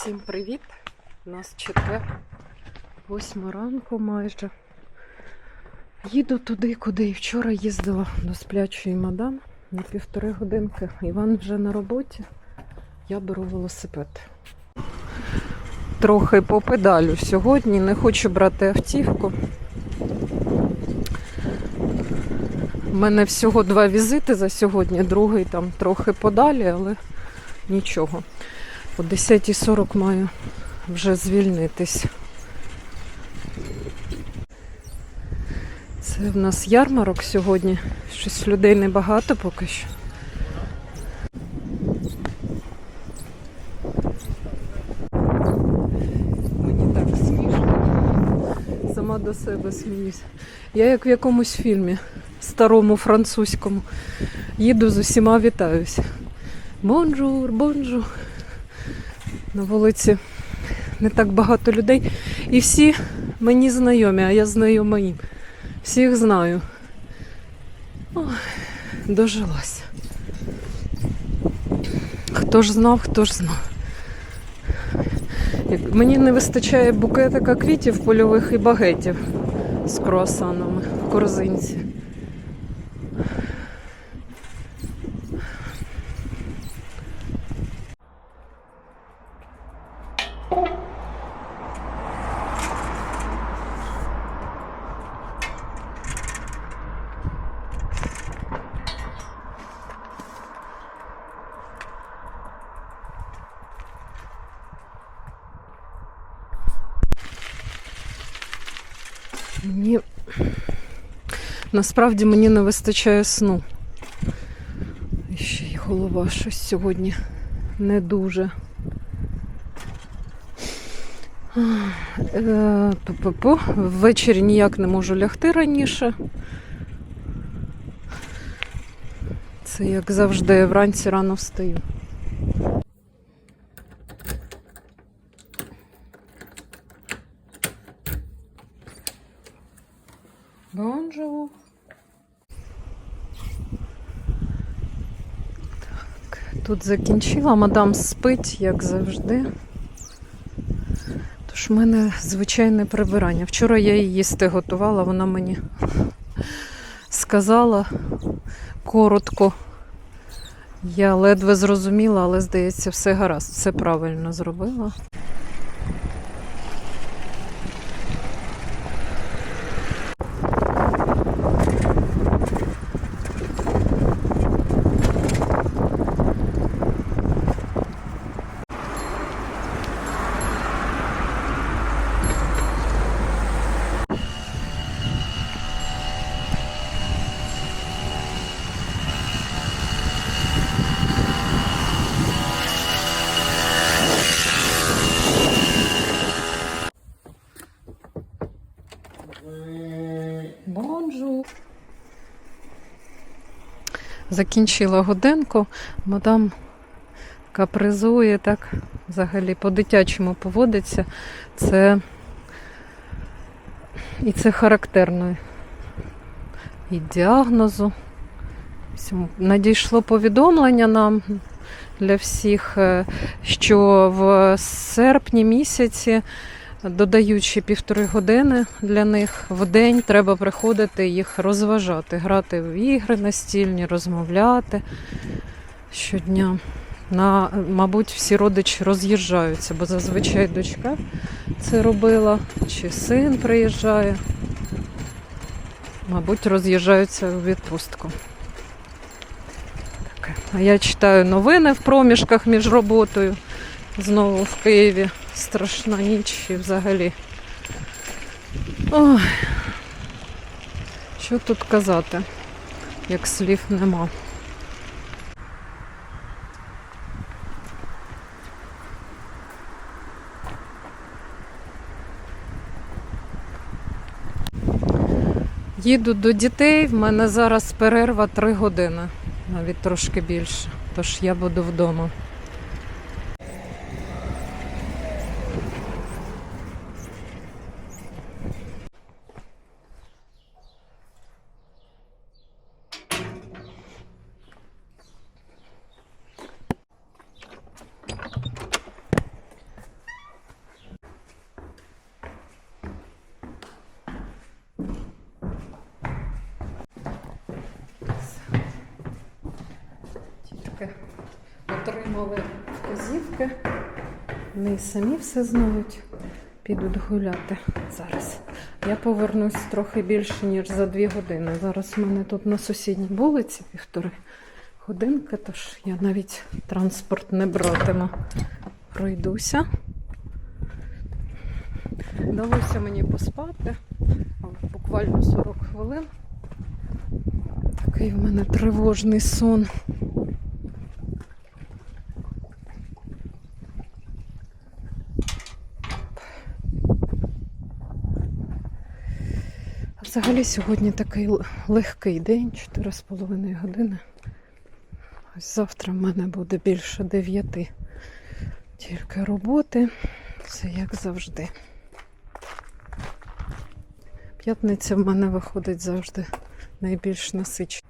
Всім привіт! У нас четвер, восьма ранку майже. Їду туди, куди і вчора їздила до сплячої мадам на півтори годинки. Іван вже на роботі. Я беру велосипед. Трохи попедалю сьогодні, не хочу брати автівку. У мене всього два візити за сьогодні, другий там трохи подалі, але нічого. О 10.40 маю вже звільнитись. Це в нас ярмарок сьогодні. Щось людей небагато поки що. Мені так смішно. Сама до себе сміюсь. Я як в якомусь фільмі старому французькому. Їду з усіма вітаюся. Бонжур, бонжур. На вулиці не так багато людей. І всі мені знайомі, а я знайома їм. Всіх знаю. Ой, дожилася. Хто ж знав, хто ж знав. Мені не вистачає букетика квітів польових і багетів з круасанами в корзинці. Мені насправді мені не вистачає сну. І ще й голова щось сьогодні не дуже. Е. Ввечері ніяк не можу лягти раніше. Це як завжди, вранці рано встаю. Бонжур. Так, тут закінчила, мадам спить, як завжди. Тож в мене звичайне прибирання. Вчора я її їсти готувала, вона мені сказала коротко. Я ледве зрозуміла, але здається, все гаразд, все правильно зробила. Бонжур. Закінчила годинку. Мадам капризує так, взагалі по-дитячому поводиться. Це і це характерно і діагнозу. Надійшло повідомлення нам для всіх, е, що в серпні місяці додаючи півтори години для них в день треба приходити їх розважати, грати в ігри настільні, розмовляти щодня. На, мабуть, всі родичі роз'їжджаються, бо зазвичай дочка це робила, чи син приїжджає. Мабуть, роз'їжджаються у відпустку. А я читаю новини в проміжках між роботою. Знову в Києві страшна ніч і взагалі. Ой, що тут казати, як слів нема. Їду до дітей, в мене зараз перерва 3 години, навіть трошки більше, тож я буду вдома. Отримали вказівки. Вони самі все знають. Підуть гуляти зараз. Я повернусь трохи більше, ніж за дві години. Зараз в мене тут на сусідній вулиці півтори годинки, тож я навіть транспорт не братиму. Пройдуся. Вдалося мені поспати, буквально 40 хвилин. Такий в мене тривожний сон. Взагалі сьогодні такий легкий день, 4,5 години. Ось завтра в мене буде більше 9. Тільки роботи. Це як завжди. П'ятниця в мене виходить завжди найбільш насичена.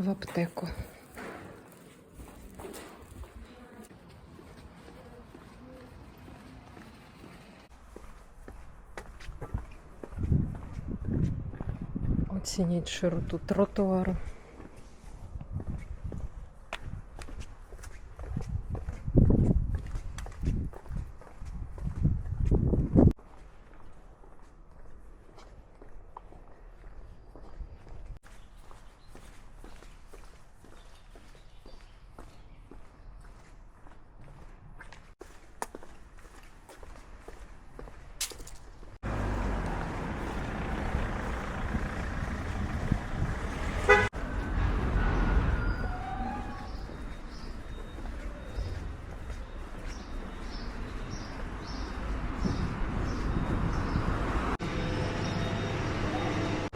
В аптеку. Оцініть широту тротуару.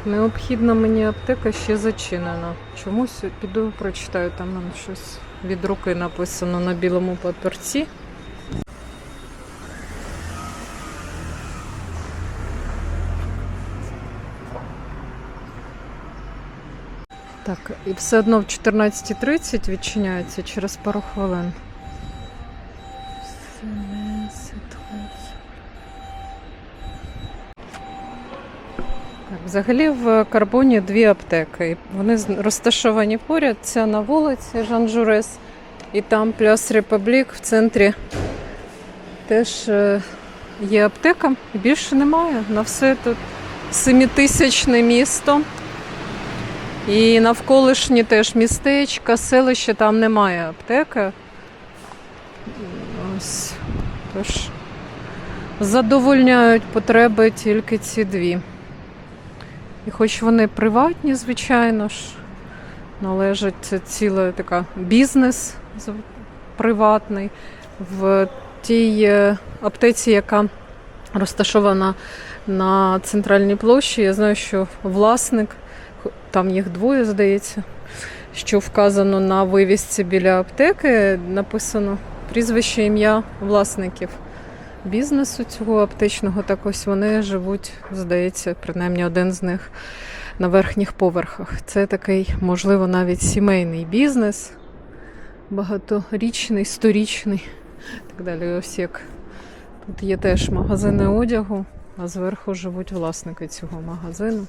Необхідна мені аптека ще зачинена. Чомусь піду прочитаю, там нам щось від руки написано на білому папірці. Так, і все одно в 14.30 відчиняється через пару хвилин. Взагалі в Карбоні дві аптеки. Вони розташовані поряд. Ця на вулиці Жан Журес і там Пляс Републік в центрі теж е, є аптека. Більше немає. На все тут семитисячне місто. І навколишні теж містечка, селище, там немає аптеки. Ось. Тож задовольняють потреби тільки ці дві. І хоч вони приватні, звичайно ж, належать це ціла така бізнес приватний. В тій е, аптеці, яка розташована на центральній площі, я знаю, що власник, там їх двоє, здається, що вказано на вивісці біля аптеки, написано прізвище ім'я власників бізнесу цього аптечного. Так ось вони живуть, здається, принаймні один з них на верхніх поверхах. Це такий, можливо, навіть сімейний бізнес, багаторічний, сторічний. Так далі. Ось як тут є теж магазини одягу, а зверху живуть власники цього магазину.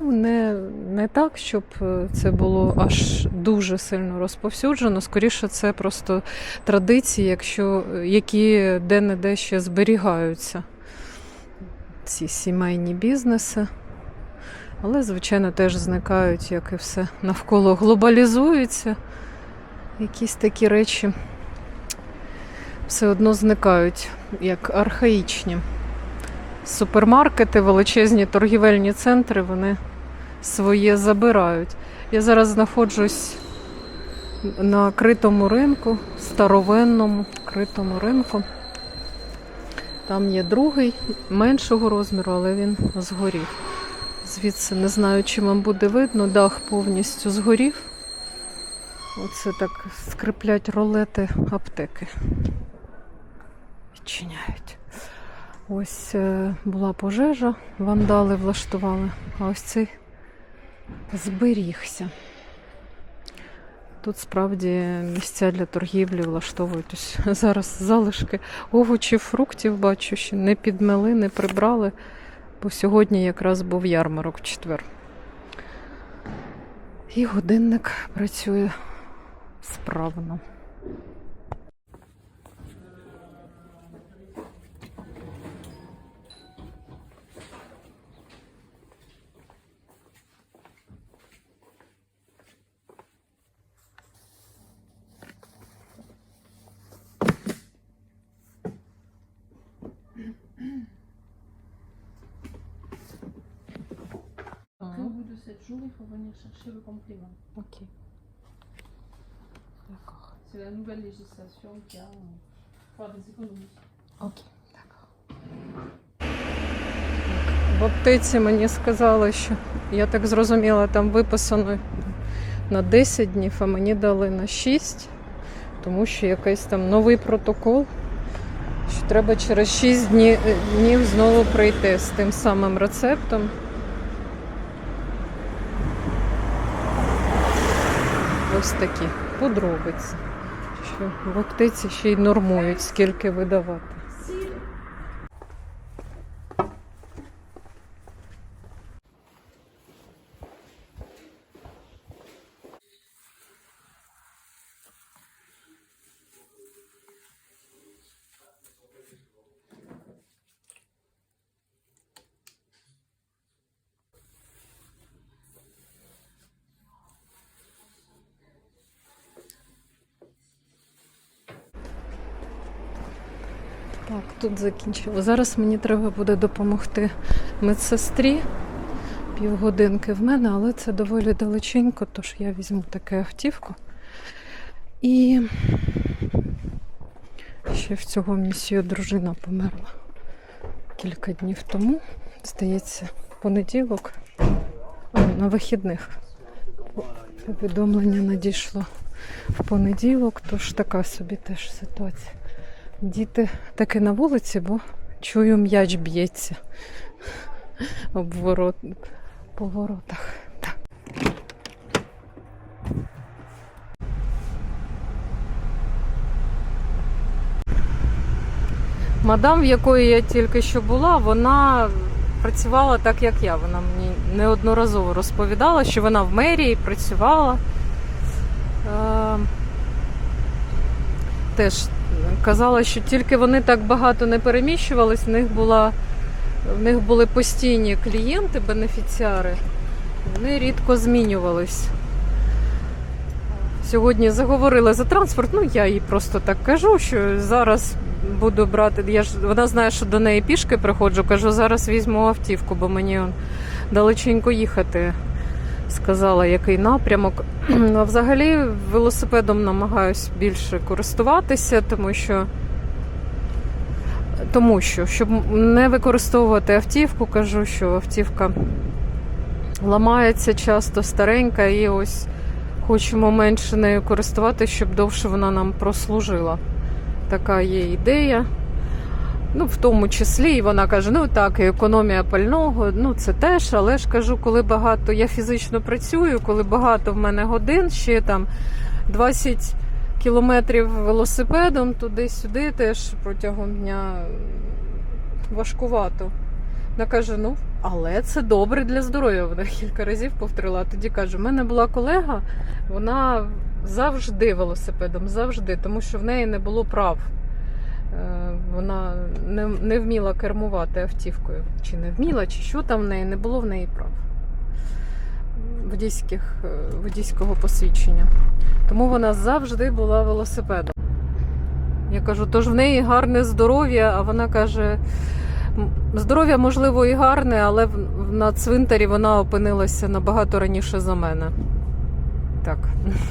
Ну, не, не так, щоб е, це було аж дуже сильно розповсюджено. Скоріше, це просто традиції, якщо, які де-не-де ще зберігаються. Ці сімейні бізнеси. Але, звичайно, теж зникають, як і все навколо глобалізується. Якісь такі речі все одно зникають, як архаїчні. Супермаркети, величезні торгівельні центри, вони своє забирають. Я зараз знаходжусь на критому ринку, старовинному критому ринку. Там є другий, меншого розміру, але він згорів. Звідси не знаю, чи вам буде видно, дах повністю згорів. Оце так скриплять ролети аптеки. Відчиняють. Ось е, була пожежа, вандали влаштували, а ось цей зберігся. Тут справді місця для торгівлі влаштовують. Ось зараз залишки овочів, фруктів бачу, ще не підмели, не прибрали, бо сьогодні якраз був ярмарок в четвер. І годинник працює справно. Jours, il faut venir chercher le complément. Окей. D'accord. C'est la nouvelle législation qui a euh, pour des économies. Окей. В аптеці мені сказали, що я так зрозуміла, там виписано на 10 днів, а мені дали на 6, тому що якийсь там новий протокол, що треба через 6 днів, днів знову прийти з тим самим рецептом. Ось такі подробиці. Що в аптеці ще й нормують, скільки видавати. Так, тут закінчила. Зараз мені треба буде допомогти медсестрі. Півгодинки в мене, але це доволі далеченько, тож я візьму таку автівку. І ще в цього місію дружина померла кілька днів тому. Здається, понеділок на вихідних. Повідомлення надійшло в понеділок, тож така собі теж ситуація. Діти таки на вулиці, бо чую, м'яч б'ється об ворот, по воротах. Так. Мадам, в якої я тільки що була, вона працювала так, як я. Вона мені неодноразово розповідала, що вона в мерії працювала. Е, теж казала, що тільки вони так багато не переміщувались, в них була в них були постійні клієнти, бенефіціари, вони рідко змінювались. Сьогодні заговорили за транспорт, ну я їй просто так кажу, що зараз буду брати. Я ж вона знає, що до неї пішки приходжу. Кажу, зараз візьму автівку, бо мені далеченько їхати. Сказала, який напрямок. Взагалі велосипедом намагаюсь більше користуватися, тому що тому що, щоб не використовувати автівку, кажу, що автівка ламається часто старенька, і ось хочемо менше нею користуватися, щоб довше вона нам прослужила. Така є ідея. Ну, в тому числі, і вона каже: ну так, економія пального, ну це теж, але ж кажу, коли багато я фізично працюю, коли багато в мене годин, ще там 20 кілометрів велосипедом туди-сюди, теж протягом дня важкувато. Вона каже: ну, але це добре для здоров'я. Вона кілька разів повторила. Тоді каже: у мене була колега, вона завжди велосипедом, завжди, тому що в неї не було прав. Е, Вона не, не вміла кермувати автівкою. Чи не вміла, чи що там в неї, не було в неї прав водійських, е, водійського посвідчення. Тому вона завжди була велосипедом. Я кажу, тож в неї гарне здоров'я, а вона каже, здоров'я, можливо, і гарне, але на цвинтарі вона опинилася набагато раніше за мене. Так,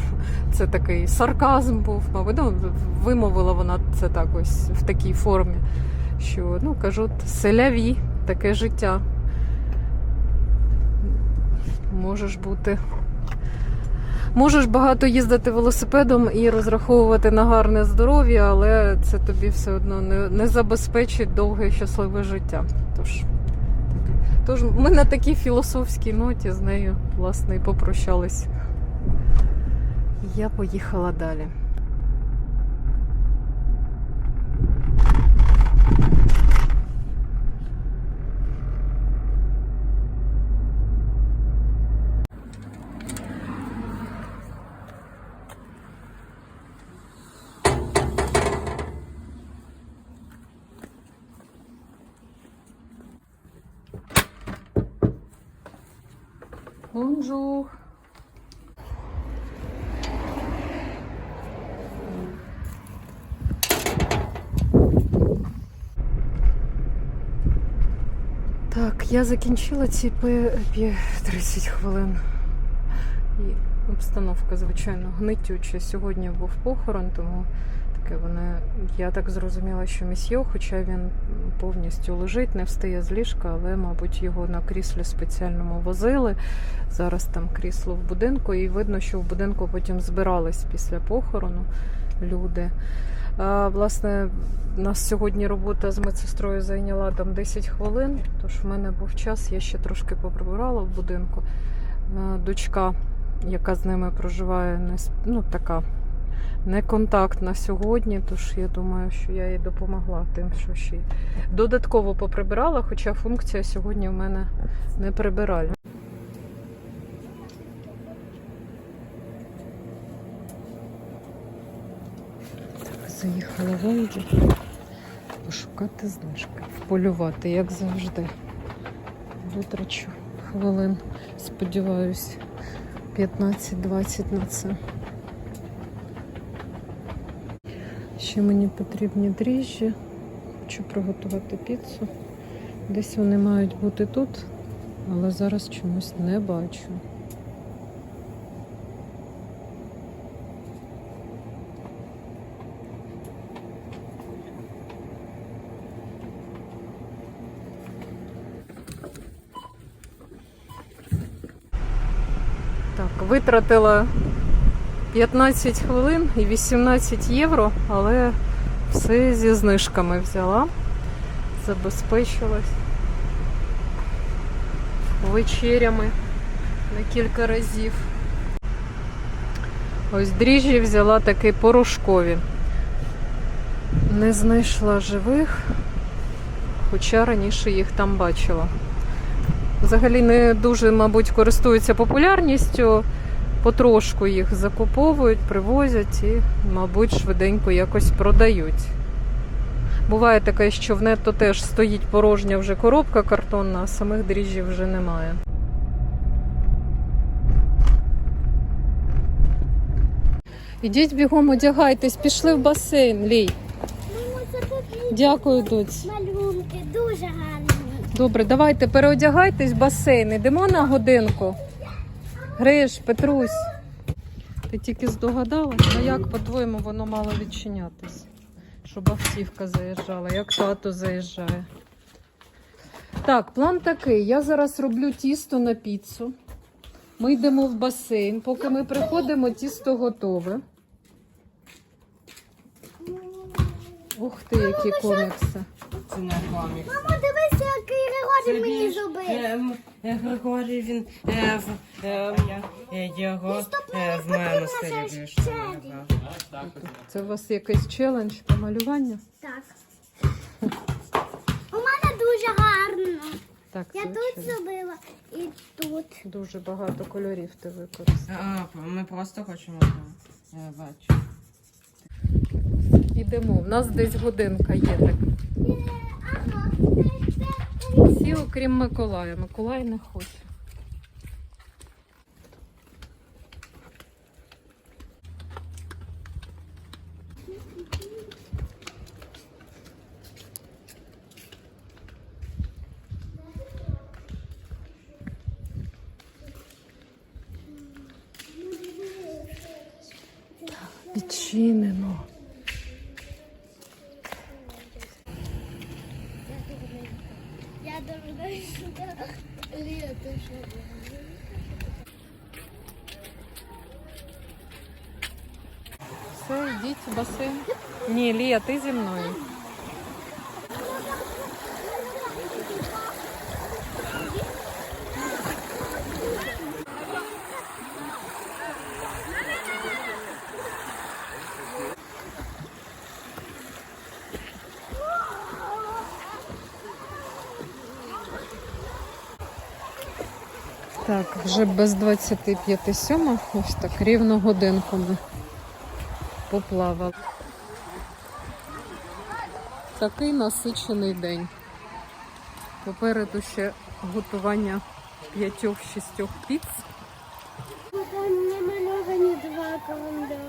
це такий сарказм був, мабуть. Ну, вимовила вона це так ось в такій формі, що, ну, кажуть, селяві, таке життя. Можеш бути Можеш багато їздити велосипедом і розраховувати на гарне здоров'я, але це тобі все одно не, не забезпечить довге щасливе життя. Тож, тож ми на такій філософській ноті з нею власне і попрощались. Я поїхала далі. Бонжур. Я закінчила ці пе- пе- 30 хвилин. І обстановка, звичайно, гнитюча. Сьогодні був похорон, тому таке вони. Я так зрозуміла, що місьо, хоча він повністю лежить, не встає з ліжка, але, мабуть, його на кріслі спеціальному возили. Зараз там крісло в будинку, і видно, що в будинку потім збирались після похорону люди. Власне, нас сьогодні робота з медсестрою зайняла там 10 хвилин, тож в мене був час, я ще трошки поприбирала в будинку. Дочка, яка з ними проживає, не ну, така неконтактна сьогодні, тож я думаю, що я їй допомогла тим, що ще додатково поприбирала, хоча функція сьогодні в мене не прибиральна. Заїхала в Омді пошукати знижки, вполювати, як завжди. Витрачу хвилин, сподіваюсь, 15-20 на це. Ще мені потрібні дріжджі. Хочу приготувати піцу. Десь вони мають бути тут, але зараз чомусь не бачу. Так, витратила 15 хвилин і 18 євро, але все зі знижками взяла, забезпечилась вечерями на кілька разів. Ось дріжджі взяла такі порошкові. Не знайшла живих, хоча раніше їх там бачила. Взагалі не дуже, мабуть, користуються популярністю. Потрошку їх закуповують, привозять і, мабуть, швиденько якось продають. Буває таке, що в нетто теж стоїть порожня вже коробка картонна, а самих дріжджів вже немає. Ідіть бігом, одягайтесь, пішли в басейн, Лій. Дякую, доць. малюнки, дуже гарні. Добре, давайте переодягайтесь в басейн. Йдемо на годинку. Гриш, Петрусь. Ти тільки здогадалась, а як, по-твоєму, воно мало відчинятись? Щоб автівка заїжджала, як тато заїжджає. Так, план такий. Я зараз роблю тісто на піцу. Ми йдемо в басейн. Поки ми приходимо, тісто готове. Ух ти, які комікси. Це не комік. Мамо, дивися, який Григорій мені зробив. ем, е, Григорій, він е, в, е, е, його е, в мене стає більше. Це у вас якийсь челендж по малюванню? Так. У мене дуже гарно. Так, Я звичайно. тут зробила і тут. Дуже багато кольорів ти використав. А, ми просто хочемо е, бачу. Ідемо. У нас десь годинка є так. Ага. Всі, окрім Миколая. Миколай не хоче. Все, йдіть в басейн. Ні, Лія, ти зі мною. Так, вже без 25 сьома, ось так рівно годинку ми поплавали. Такий насичений день. Попереду ще готування п'ятьох-шістьох піц. Намальовані два календарі.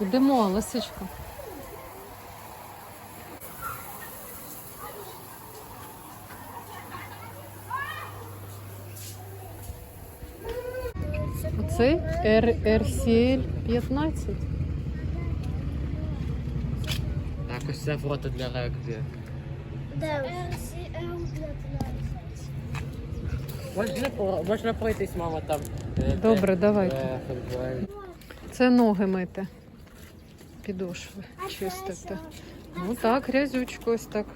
Йдемо, лисичка. Оцей RCL 15. Так, ось це фото для регбі. Де? RCL 15. Можна, можна пройтись, мама, там. е, Добре, де, давайте. е. Це ноги мити. Підошви чистити. Ну так, грязючку ось так.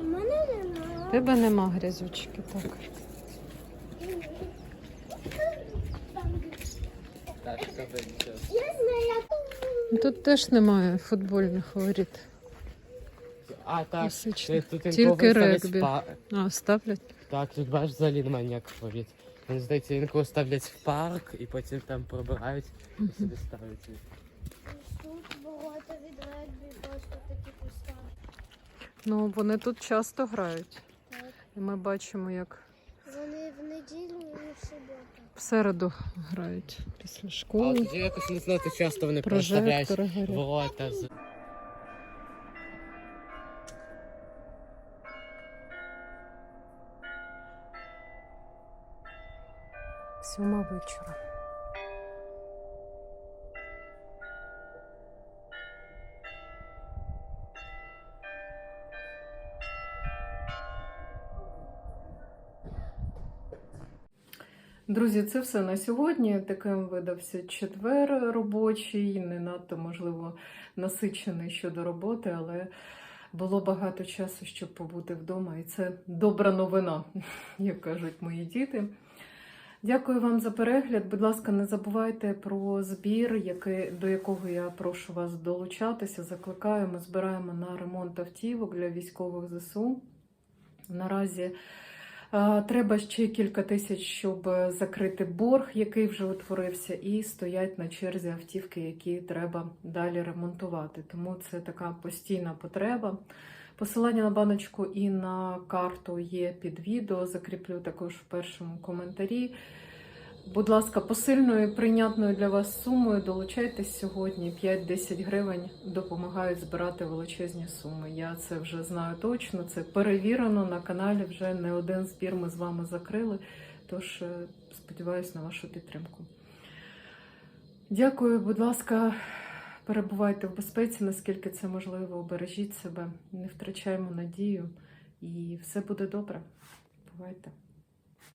У мене немає. В Тебе нема грязючки, так. Так? Я знаю, як. Ну, Тут теж немає футбольних воріт. А, так. Класично. Тут Тільки інколи ставлять регбі. в па- А, ставлять? Так, тут бачиш взагалі немає ніяких воріт. Мені здається, інколи ставлять в парк і потім там пробирають і собі ставлять. Тут багато від регбі просто такі поставки. Ну, вони тут часто грають. Так. І ми бачимо, як Вони в неділю і в суботу. В середу грають після школи. Але якось не знаю, то часто вони проставляють ворота Сьома вечора. Друзі, це все на сьогодні. Таким видався четвер робочий, не надто можливо насичений щодо роботи, але було багато часу, щоб побути вдома, і це добра новина, як кажуть мої діти. Дякую вам за перегляд. Будь ласка, не забувайте про збір, який, до якого я прошу вас долучатися. Закликаю, ми збираємо на ремонт автівок для військових ЗСУ. Наразі треба ще кілька тисяч, щоб закрити борг, який вже утворився, і стоять на черзі автівки, які треба далі ремонтувати. Тому це така постійна потреба. Посилання на баночку і на карту є під відео. Закріплю також в першому коментарі. Будь ласка, посильною і прийнятною для вас сумою долучайтесь сьогодні. 5-10 гривень допомагають збирати величезні суми. Я це вже знаю точно. Це перевірено на каналі. Вже не один збір ми з вами закрили. Тож е, сподіваюся на вашу підтримку. Дякую, будь ласка. Перебувайте в безпеці, наскільки це можливо. Бережіть себе, не втрачаємо надію, і все буде добре. Бувайте.